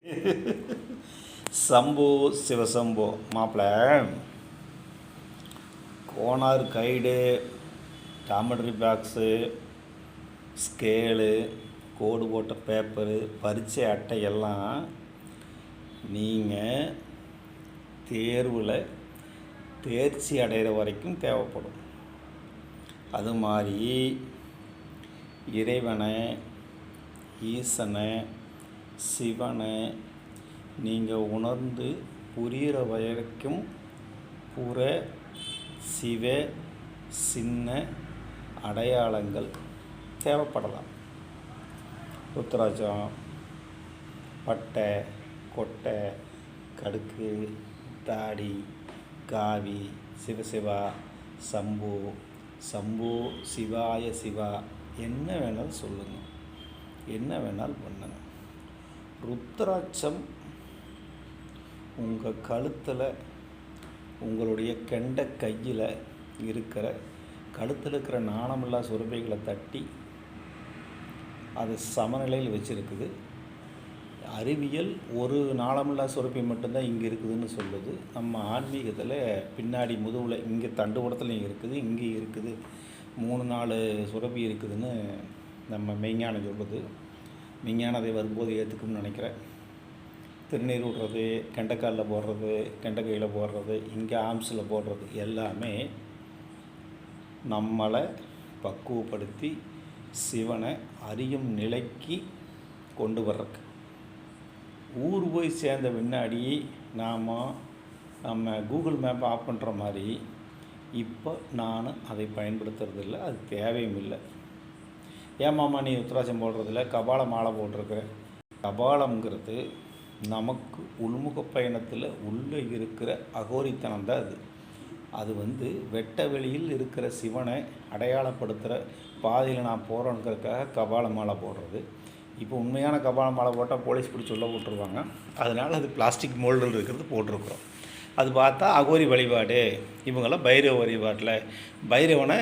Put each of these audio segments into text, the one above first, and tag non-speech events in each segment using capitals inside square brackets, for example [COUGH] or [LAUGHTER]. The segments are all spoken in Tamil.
[LAUGHS] சம்பு சிவசம்பு. மாப்பிள்ள Konar guide geometry box scale கோடு போட்ட பேப்பரு பரீட்சை அட்டை எல்லாம் நீங்கள் தேர்வில் தேர்ச்சி அடைகிற வரைக்கும் தேவைப்படும். அது மாதிரி இறைவனை ஈசனை சிவனை நீங்கள் உணர்ந்து புரிகிற வரைக்கும் புற சிவ சின்ன அடையாளங்கள் தேவைப்படலாம். ருத்ராஜம் பட்டை கொட்டை கடுக்கு தாடி காவி சிவசிவா சம்பு சம்பு சிவாய சிவா என்ன வேணாலும் சொல்லுங்கள் என்ன வேணாலும் பண்ணுங்கள் ருத்ராட்சம் உங்கள் கழுத்தில் உங்களுடைய கெண்ட கையில் இருக்கிற கழுத்தில் இருக்கிற நாணமில்லா சுரபைகளை தட்டி அது சமநிலையில் வச்சுருக்குது. அறிவியல் ஒரு நாளமில்லா சுரப்பி மட்டும்தான் இங்கே இருக்குதுன்னு சொல்லுது. நம்ம ஆன்மீகத்தில் பின்னாடி முதுவில் இங்கே தண்டுவடத்துலையும் இருக்குது இங்கே இருக்குது. மூணு நாலு சுரப்பி இருக்குதுன்னு நம்ம மெய்ஞானம் சொல்லுது. மெய்ஞானம் அதை வரும்போது ஏற்றுக்கும்னு நினைக்கிறேன். திருநீர் விடுறது கெண்டைக்காலில் போடுறது கெண்டைக்கையில் போடுறது இங்கே ஆம்ஸில் போடுறது எல்லாமே நம்மளை பக்குவப்படுத்தி சிவனை அறியும் நிலைக்கு கொண்டு வர்றதுக்கு. ஊர் போய் சேர்ந்த பின்னாடி நாம் நம்ம கூகுள் மேப் ஆஃப் பண்ணுற மாதிரி இப்போ நான் அதை பயன்படுத்துறதில்ல அது தேவையும் இல்லை. ஏமாமா நீ உத்தராட்சம் போடுறதில்ல கபால மாலை போட்டிருக்க கபாலம்ங்கிறது நமக்கு உள்முக பயணத்தில் உள்ளே இருக்கிற அகோரித்தனம் தான் அது. அது வந்து வெட்ட வெளியில் இருக்கிற சிவனை அடையாளப்படுத்துகிற பாதையில் நான் போகிறோங்கிறதுக்காக கபால மாலை போடுறது. இப்போ உண்மையான கபால மாலை போட்டால் போலீஸ் பிடிச்சி உள்ள போட்டுருவாங்க. அதனால் அது பிளாஸ்டிக் மோல்டில் இருக்கிறது போட்டிருக்கிறோம். அது பார்த்தா அகோரி வழிபாடு. இவங்கெல்லாம் பைரவ வழிபாட்டில். பைரவனை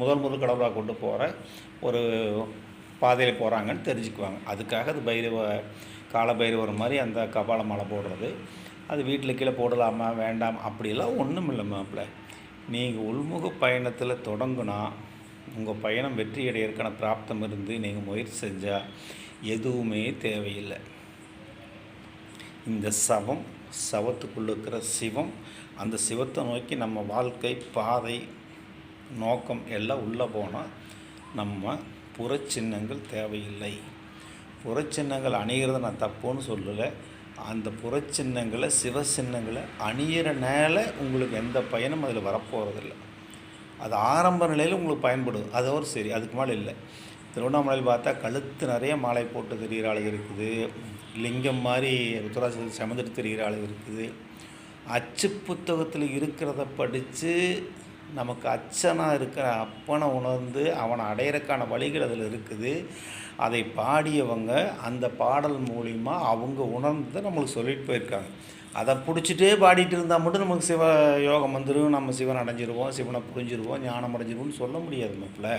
முதல் முதல் கடவுளாக கொண்டு போகிற ஒரு பாதையில் போகிறாங்கன்னு தெரிஞ்சுக்குவாங்க. அதுக்காக அது பைரவ கால பைரவர் மாதிரி அந்த கபால மாலை போடுறது. அது வீட்டில் கீழே போடலாமா வேண்டாம் அப்படிலாம் ஒன்றும் இல்லை மாப்பிள்ள. நீங்கள் உள்முக பயணத்தில் தொடங்குனா உங்கள் பயணம் வெற்றி அடையிறக்கான பிராப்தம் இருந்து நீங்கள் முயற்சி செஞ்சால் எதுவுமே தேவையில்லை. இந்த சவம் சவத்துக்குள்ளே இருக்கிற சிவம் அந்த சிவத்தை நோக்கி நம்ம வாழ்க்கை பாதை நோக்கம் எல்லாம் உள்ளே போனால் நம்ம புறச்சின்னங்கள் தேவையில்லை. புறச்சின்னங்கள் அணிகிறத நான் தப்புன்னு சொல்லலை. அந்த புறச்சின்னங்களை சிவ சின்னங்களை அணியிற உங்களுக்கு எந்த பயனும் அதில் வரப்போகிறதில்ல அது ஆரம்ப நிலையில் உங்களுக்கு பயன்படும். அதோடு சரி அதுக்கு மேலே இல்லை. திருவண்ணாமலையில் பார்த்தா கழுத்து நிறைய மாலை போட்டு தெரிகிற ஆளுங்க இருக்குது. லிங்கம் மாதிரி ருத்ராட்சத்தில் சமந்துட்டு தெரிகிற ஆளுங்க இருக்குது. அச்சு புத்தகத்தில் இருக்கிறத படித்து நமக்கு அச்சனாக இருக்கிற அப்பனை உணர்ந்து அவனை அடையிறக்கான வழிகள் அதில் இருக்குது. அதை பாடியவங்க அந்த பாடல் மூலிமா அவங்க உணர்ந்து நம்மளுக்கு சொல்லிட்டு போயிருக்காங்க. அதை பிடிச்சிட்டே பாடிட்டு இருந்தால் மட்டும் நமக்கு சிவ யோகம் வந்துடும் நம்ம சிவன் அடைஞ்சிருவோம் சிவனை புரிஞ்சிருவோம் ஞானம் அடைஞ்சிருவோம்னு சொல்ல முடியாது மாப்பிள்ள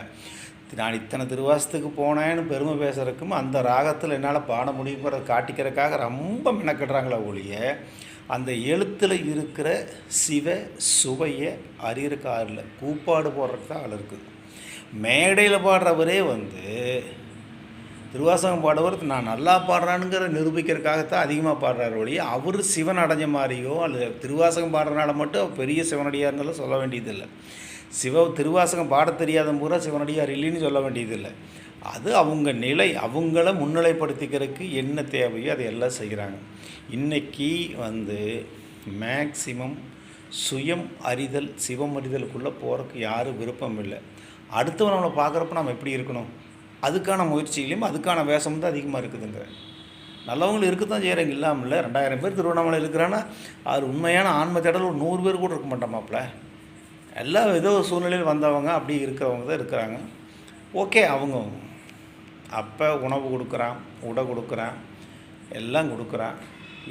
நான் இத்தனை திருவாசத்துக்கு போனேன்னு பெருமை பேசுறதுக்கும் அந்த ராகத்தில் என்னால் பாட முடியுங்கிறத காட்டிக்கிறதுக்காக ரொம்ப மெனக்கிடுறாங்களே ஒழிய அந்த எழுத்தில் இருக்கிற சிவ சுவையை அறியறக்கு காரில் கூப்பாடு போடுறதுக்கு தான் ஆள் இருக்குது. மேடையில் பாடுறவரே வந்து திருவாசகம் பாடுவர் நான் நல்லா பாடுறானுங்கிற நிரூபிக்கிறதுக்காகத்தான் அதிகமாக பாடுறாரு ஒழிய அவர் சிவன் அடைஞ்ச மாதிரியோ அல்லது திருவாசகம் பாடுறதுனால மட்டும் பெரிய சிவனடியாக இருந்தாலும் சொல்ல வேண்டியதில்லை. சிவ திருவாசகம் பாட தெரியாத பூரா சிவனடியார் இல்லைன்னு சொல்ல வேண்டியதில்லை. அது அவங்க நிலை அவங்கள முன்னிலைப்படுத்திக்கிறதுக்கு என்ன தேவையோ அதை எல்லாம் செய்கிறாங்க. இன்றைக்கி வந்து மேக்சிமம் சுயம் அறிதல் சிவம் அறிதலுக்குள்ளே போகிறதுக்கு யாரும் விருப்பம் இல்லை. அடுத்தவன் நம்மளை பார்க்குறப்ப நம்ம எப்படி இருக்கணும்? அதுக்கான முயற்சிகளையும் அதுக்கான வேஷமும் தான் அதிகமாக இருக்குதுங்க. நல்லவங்களும் இருக்க தான் செய்கிறாங்க இல்லாமல் இல்லை ரெண்டாயிரம் பேர் திருவண்ணாமலை இருக்கிறான்னா அது உண்மையான ஆன்ம தேடல் ஒரு நூறு பேர் கூட இருக்க மாட்டோமாப்பில் எல்லாம் ஏதோ ஒரு சூழ்நிலையில் வந்தவங்க அப்படி இருக்கிறவங்க தான் இருக்கிறாங்க. ஓகே அவங்க அப்போ உணவு கொடுக்குறான் உடை கொடுக்குறான் எல்லாம் கொடுக்குறான்.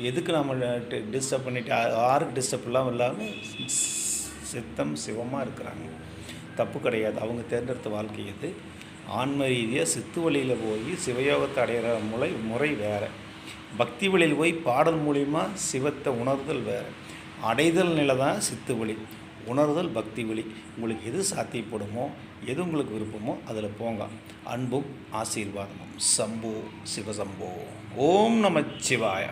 எதுக்கு நம்ம டிஸ்டர்ப் பண்ணிட்டு யாருக்கு டிஸ்டர்ப் இல்லாமல் இல்லாமல் சித்தம் சிவமாக இருக்கிறாங்க. தப்பு கிடையாது. அவங்க தேர்ந்தெடுத்த வாழ்க்கை இது ஆன்ம ரீதியாக சித்து வழியில் போய் சிவயோகத்தை அடையிற முறை முறை வேறு. பக்தி வழியில் போய் பாடல் மூலிமா சிவத்தை உணர்தல் வேறு. அடைதல் நிலை தான் சித்து வழி. உணர்தல் பக்தி வழி. உங்களுக்கு எது சாத்தியப்படுமோ எது உங்களுக்கு விருப்பமோ அதில் போங்க. அன்பும் ஆசீர்வாதமும். சம்போ சிவசம்போ. ஓம் நம சிவாய